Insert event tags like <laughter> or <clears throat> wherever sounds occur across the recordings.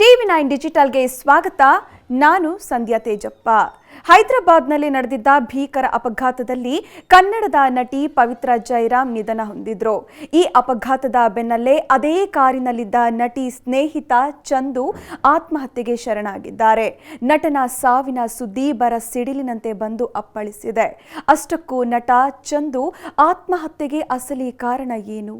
TV nine ಡಿಜಿಟಲ್ಗೆ ಸ್ವಾಗತ. ನಾನು ಸಂಧ್ಯಾ ತೇಜಪ್ಪ. ಹೈದರಾಬಾದ್ನಲ್ಲಿ ನಡೆದಿದ್ದ ಭೀಕರ ಅಪಘಾತದಲ್ಲಿ ಕನ್ನಡದ ನಟಿ ಪವಿತ್ರ ಜೈರಾಮ್ ನಿಧನ ಹೊಂದಿದ್ರು. ಈ ಅಪಘಾತದ ಬೆನ್ನಲ್ಲೇ ಅದೇ ಕಾರಿನಲ್ಲಿದ್ದ ನಟಿ ಸ್ನೇಹಿತ ಚಂದು ಆತ್ಮಹತ್ಯೆಗೆ ಶರಣಾಗಿದ್ದಾರೆ. ನಟನ ಸಾವಿನ ಸುದ್ದಿ ಬರ ಸಿಡಿಲಿನಂತೆ ಬಂದು ಅಪ್ಪಳಿಸಿದೆ. ಅಷ್ಟಕ್ಕೂ ನಟ ಚಂದು ಆತ್ಮಹತ್ಯೆಗೆ ಅಸಲಿ ಕಾರಣ ಏನು?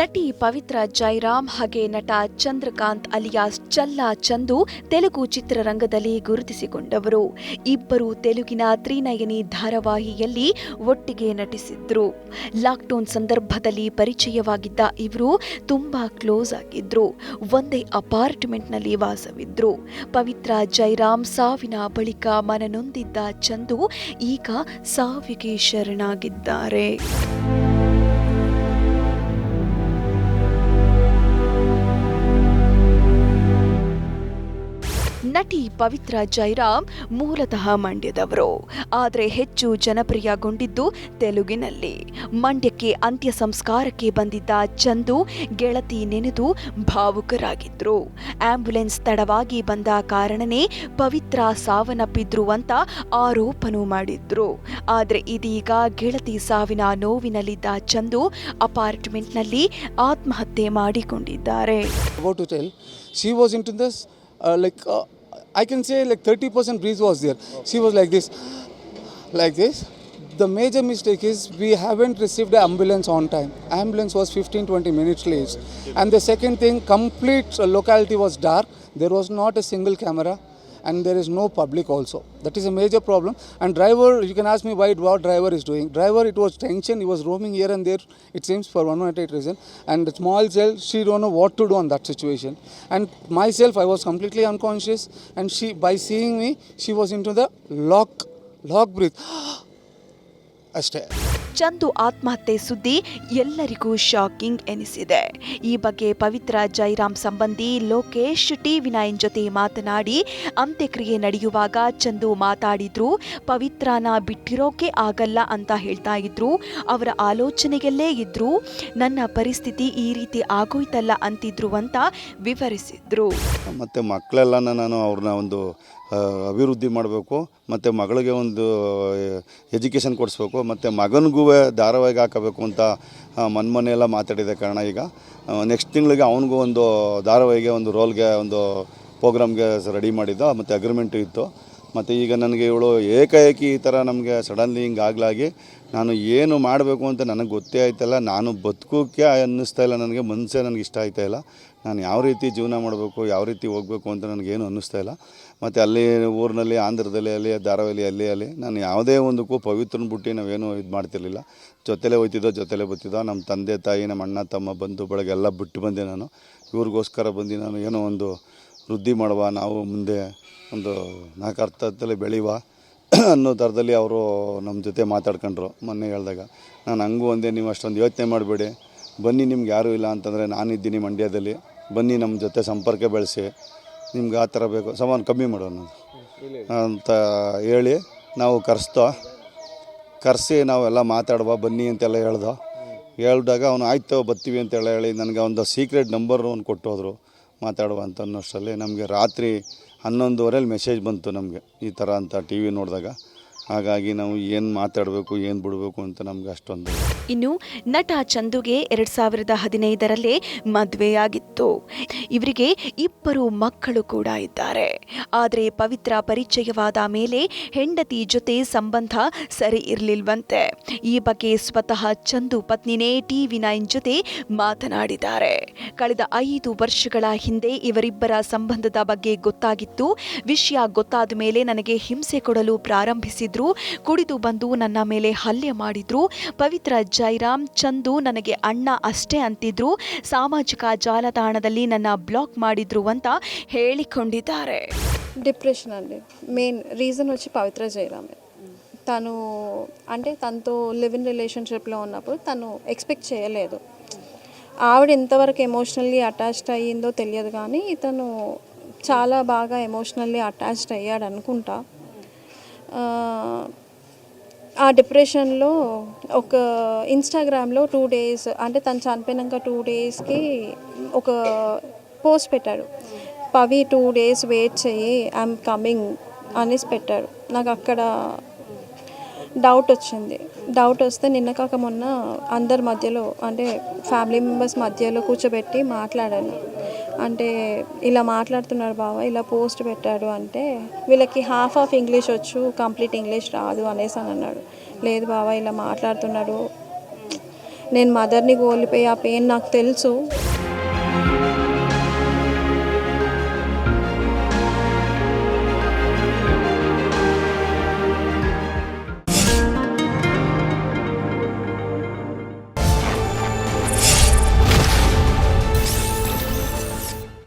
ನಟಿ ಪವಿತ್ರ ಜೈರಾಮ್ ಹಾಗೆ ನಟ ಚಂದ್ರಕಾಂತ್ ಅಲಿಯಾಸ್ ಚಲ್ಲಾ ಚಂದು ತೆಲುಗು ಚಿತ್ರರಂಗದಲ್ಲಿ ಗುರುತಿಸಿಕೊಂಡವರು. ಇಬ್ಬರು ತೆಲುಗಿನ ತ್ರಿನಯನಿ ಧಾರಾವಾಹಿಯಲ್ಲಿ ಒಟ್ಟಿಗೆ ನಟಿಸಿದ್ರು. ಲಾಕ್ಡೌನ್ ಸಂದರ್ಭದಲ್ಲಿ ಪರಿಚಯವಾಗಿದ್ದ ಇವರು ತುಂಬಾ ಕ್ಲೋಸ್ ಆಗಿದ್ರು. ಒಂದೇ ಅಪಾರ್ಟ್ಮೆಂಟ್ನಲ್ಲಿ ವಾಸವಿದ್ರು. ಪವಿತ್ರ ಜೈರಾಮ್ ಸಾವಿನ ಬಳಿಕ ಮನನೊಂದಿದ್ದ ಚಂದು ಈಗ ಸಾವಿಗೆ ಶರಣಾಗಿದ್ದಾರೆ. ನಟಿ ಪವಿತ್ರ ಜೈರಾಮ್ ಮೂಲತಃ ಮಂಡ್ಯದವರು. ಆದರೆ ಹೆಚ್ಚು ಜನಪ್ರಿಯಗೊಂಡಿದ್ದು ತೆಲುಗಿನಲ್ಲಿ. ಮಂಡ್ಯಕ್ಕೆ ಅಂತ್ಯ ಸಂಸ್ಕಾರಕ್ಕೆ ಬಂದಿದ್ದ ಚಂದು ಗೆಳತಿ ನೆನೆದು ಭಾವುಕರಾಗಿದ್ರು. ಆಂಬ್ಯುಲೆನ್ಸ್ ತಡವಾಗಿ ಬಂದ ಕಾರಣನೇ ಪವಿತ್ರ ಸಾವನ್ನಪ್ಪಿದ್ರು ಅಂತ ಆರೋಪನೂ ಮಾಡಿದ್ರು. ಆದರೆ ಇದೀಗ ಗೆಳತಿ ಸಾವಿನ ನೋವಿನಲ್ಲಿದ್ದ ಚಂದು ಅಪಾರ್ಟ್ಮೆಂಟ್ನಲ್ಲಿ ಆತ್ಮಹತ್ಯೆ ಮಾಡಿಕೊಂಡಿದ್ದಾರೆ. I can say like 30% breeze was there. She was like this, like this. The major mistake is we haven't received the ambulance on time. Ambulance was 15-20 minutes late. And the second thing, complete uh, locality was dark. There was not a single camera and there is no public also. That is a major problem. And driver, you can ask me why what driver is doing. Driver, it was tension. He was roaming here and there. It seems for one or eight reason. And the small cell, she don't know what to do on that situation. And myself, I was completely unconscious. And she, by seeing me, she was into the lock, lock breath. <gasps> A stare. Chandu ಆತ್ಮಹತ್ಯೆ ಸುದ್ದಿ ಎಲ್ಲರಿಗೂ shocking ಎನಿಸಿದೆ. ಈ ಬಗ್ಗೆ ಪವಿತ್ರ ಜೈರಾಮ್ ಸಂಬಂಧಿ Lokesh T ವಿನಾಯನ್ ಜೊತೆ ಮಾತನಾಡಿ, ಅಂತ್ಯಕ್ರಿಯೆ ನಡೆಯುವಾಗ ಚಂದು ಮಾತಾಡಿದ್ರು, ಪವಿತ್ರನ ಬಿಟ್ಟಿರೋಕೆ ಆಗಲ್ಲ ಅಂತ ಹೇಳ್ತಾ ಇದ್ರು, ಅವರ ಆಲೋಚನೆಯಲ್ಲೇ ಇದ್ರು, ನನ್ನ ಪರಿಸ್ಥಿತಿ ಈ ರೀತಿ ಆಗೋಯ್ತಲ್ಲ ಅಂತಿದ್ರು ಅಂತ ವಿವರಿಸಿದ್ರು. ಮತ್ತೆ ಮಕ್ಕಳೆಲ್ಲ ನಾನು ಅವ್ರನ್ನ ಒಂದು ಅಭಿವೃದ್ಧಿ ಮಾಡಬೇಕು, ಮತ್ತು ಮಗಳಿಗೆ ಒಂದು ಎಜುಕೇಷನ್ ಕೊಡಿಸ್ಬೇಕು, ಮತ್ತು ಮಗನಿಗೂ ಧಾರಾವಾಹಿಗೆ ಹಾಕಬೇಕು ಅಂತ ಮನ್ಮನೆ ಎಲ್ಲ ಮಾತಾಡಿದ ಕಾರಣ ಈಗ ನೆಕ್ಸ್ಟ್ ತಿಂಗಳಿಗೆ ಅವನಿಗೂ ಒಂದು ಧಾರಾವಾಹಿಗೆ ಒಂದು ರೋಲ್ಗೆ ಒಂದು ಪ್ರೋಗ್ರಾಮ್ಗೆ ರೆಡಿ ಮಾಡಿದ್ದ, ಮತ್ತು ಅಗ್ರಿಮೆಂಟು ಇತ್ತು. ಮತ್ತು ಈಗ ನನಗೆ ಇವಳು ಏಕಾಏಕಿ ಈ ಥರ ನಮಗೆ ಸಡನ್ಲಿ ಹಿಂಗಾಗ್ಲಾಗಿ ನಾನು ಏನು ಮಾಡಬೇಕು ಅಂತ ನನಗೆ ಗೊತ್ತೇ ಆಯ್ತಲ್ಲ ನಾನು ಬದುಕೋಕ್ಕೆ ಅನ್ನಿಸ್ತಾ ಇಲ್ಲ, ನನಗೆ ಮನಸ್ಸೇ ನನಗೆ ಇಷ್ಟ ಆಯ್ತಾ ಇಲ್ಲ. ನಾನು ಯಾವ ರೀತಿ ಜೀವನ ಮಾಡಬೇಕು, ಯಾವ ರೀತಿ ಹೋಗಬೇಕು ಅಂತ ನನಗೇನು ಅನ್ನಿಸ್ತಾ ಇಲ್ಲ. ಮತ್ತು ಅಲ್ಲಿ ಊರಿನಲ್ಲಿ, ಆಂಧ್ರದಲ್ಲಿ ಅಲ್ಲಿ, ಧಾರಾವಾಹಿ ಅಲ್ಲಿ ಅಲ್ಲಿ ನಾನು ಯಾವುದೇ ಒಂದಕ್ಕೂ ಪವಿತ್ರನ ಬಿಟ್ಟು ನಾವೇನು ಇದು ಮಾಡ್ತಿರ್ಲಿಲ್ಲ. ಜೊತೆಲೇ ಹೋಯ್ತಿದ್ದೋ, ಜೊತೆಲೇ ಬರ್ತಿದ್ದೋ ನಮ್ಮ ತಂದೆ, ತಾಯಿ ನಮ್ಮ ಅಣ್ಣ, ತಮ್ಮ, ಬಂಧು ಬಳಗ ಎಲ್ಲ ಬಿಟ್ಟು ಬಂದೆ ನಾನು. ಇವ್ರಿಗೋಸ್ಕರ ಬಂದು ನಾನು ಏನೋ ಒಂದು ವೃದ್ಧಿ ಮಾಡುವ, ನಾವು ಮುಂದೆ ಒಂದು ನಾಲ್ಕು ಅರ್ಥದಲ್ಲಿ ಬೆಳೆಯುವ <clears throat> ಅನ್ನೋ ಥರದಲ್ಲಿ ಅವರು ನಮ್ಮ ಜೊತೆ ಮಾತಾಡ್ಕೊಂಡ್ರು ಮೊನ್ನೆ ಹೇಳಿದಾಗ. ನಾನು ಹಂಗೂ ಒಂದೇ ನೀವು ಅಷ್ಟೊಂದು ಯೋಚನೆ ಮಾಡಬೇಡಿ. ಬನ್ನಿ, ನಿಮ್ಗೆ ಯಾರೂ ಇಲ್ಲ ಅಂತಂದರೆ ನಾನಿದ್ದೀನಿ ಮಂಡ್ಯದಲ್ಲಿ. ಬನ್ನಿ ನಮ್ಮ ಜೊತೆ ಸಂಪರ್ಕ ಬೆಳೆಸಿ, ನಿಮ್ಗೆ ಆ ಥರ ಬೇಕು. ಸಾಮಾನು ಕಮ್ಮಿ ಮಾಡೋಣ ಅಂತ ಹೇಳಿ ನಾವು ಕರೆಸ್ತೋ, ಕರೆಸಿ ನಾವೆಲ್ಲ ಮಾತಾಡುವ, ಬನ್ನಿ ಅಂತೆಲ್ಲ ಹೇಳ್ದೋ. ಹೇಳಿದಾಗ ಅವನು, ಆಯ್ತು, ಬರ್ತೀವಿ ಅಂತೆಲ್ಲ ಹೇಳಿ ನನಗೆ ಒಂದು ಸೀಕ್ರೆಟ್ ನಂಬರ್ ಒಂದು ಕೊಟ್ಟೋದ್ರು ಮಾತಾಡುವ ಅಂತ ಅನ್ನೋಷ್ಟರಲ್ಲಿ. ನಮಗೆ ರಾತ್ರಿ ಹನ್ನೊಂದುವರೆಲಿ ಮೆಸೇಜ್ ಬಂತು ನಮಗೆ ಈ ಥರ ಅಂತ ಟಿ ವಿ ನೋಡಿದಾಗ. ಹಾಗಾಗಿ ನಾವು ಏನು ಮಾತಾಡಬೇಕು, ಏನು ಬಿಡಬೇಕು ಅಂತ ನಮ್ಗೆ ಅಷ್ಟೊಂದು ಇನ್ನು ನಟ ಚಂದುಗೆ ಎರಡು ಸಾವಿರದ ಹದಿನೈದರಲ್ಲೇ ಮದುವೆಯಾಗಿತ್ತು. ಇವರಿಗೆ ಇಬ್ಬರು ಮಕ್ಕಳು ಕೂಡ ಇದ್ದಾರೆ. ಆದರೆ ಪವಿತ್ರ ಪರಿಚಯವಾದ ಮೇಲೆ ಹೆಂಡತಿ ಜೊತೆ ಸಂಬಂಧ ಸರಿ ಇರಲಿಲ್ವಂತೆ. ಈ ಬಗ್ಗೆ ಸ್ವತಃ ಚಂದು ಪತ್ನಿನೇ ಟಿವಿ ನೈನ್ ಜೊತೆ ಮಾತನಾಡಿದ್ದಾರೆ. ಕಳೆದ ಐದು ವರ್ಷಗಳ ಹಿಂದೆ ಇವರಿಬ್ಬರ ಸಂಬಂಧದ ಬಗ್ಗೆ ಗೊತ್ತಾಗಿತ್ತು. ವಿಷಯ ಗೊತ್ತಾದ ಮೇಲೆ ನನಗೆ ಹಿಂಸೆ ಕೊಡಲು ಪ್ರಾರಂಭಿಸಿದ್ರು. ಕುಡಿದು ಬಂದು ನನ್ನ ಮೇಲೆ ಹಲ್ಲೆ ಮಾಡಿದ್ರು ಪವಿತ್ರ ಜೈರಾಮ್ ಚಂದು ನನಗೆ ಅಣ್ಣ ಅಷ್ಟೇ ಅಂತಿದ್ರು ಸಾಮಾಜಿಕ ಜಾಲತಾಣದಲ್ಲಿ ನನ್ನ బ్లాక్ ಮಾಡಿದ್ರು ಅಂತ ಹೇಳಿಕೊಂಡಿದ್ದಾರೆ డిప్రెషన్ అండి మెయిన్ రీజన్ వచ్చి పవిత్ర జయరామే తను అంటే తనతో లివ్ ఇన్ రిలేషన్షిప్లో ఉన్నప్పుడు తను ఎక్స్పెక్ట్ చేయలేదు ఆవిడ ఎంతవరకు ఎమోషనల్లీ అటాచ్డ్ అయ్యిందో తెలియదు కానీ ఇతను చాలా బాగా ఎమోషనల్లీ అటాచ్డ్ అయ్యాడు అనుకుంటా ఆ, డిప్రెషన్లో ఒక ఇన్స్టాగ్రామ్లో టూ డేస్ అంటే తను చనిపోయినాక టూ డేస్కి ఒక పోస్ట్ పెట్టాడు పవి టూ డేస్ వెయిట్ చేయి ఐఎమ్ కమింగ్ అనేసి పెట్టాడు నాకు అక్కడ డౌట్ వచ్చింది. డౌట్ వస్తే నిన్న కాక మొన్న అందరి మధ్యలో అంటే ఫ్యామిలీ మెంబర్స్ మధ్యలో కూర్చోబెట్టి మాట్లాడాను. అంటే ఇలా మాట్లాడుతున్నాడు బావ ఇలా పోస్ట్ పెట్టాడు అంటే వీళ్ళకి హాఫ్ ఆఫ్ ఇంగ్లీష్ వచ్చు కంప్లీట్ ఇంగ్లీష్ రాదు అనేసి అని అన్నాడు. లేదు బావ ఇలా మాట్లాడుతున్నాడు. నేను మదర్ని కోల్పోయి ఆ పెయిన్ నాకు తెలుసు.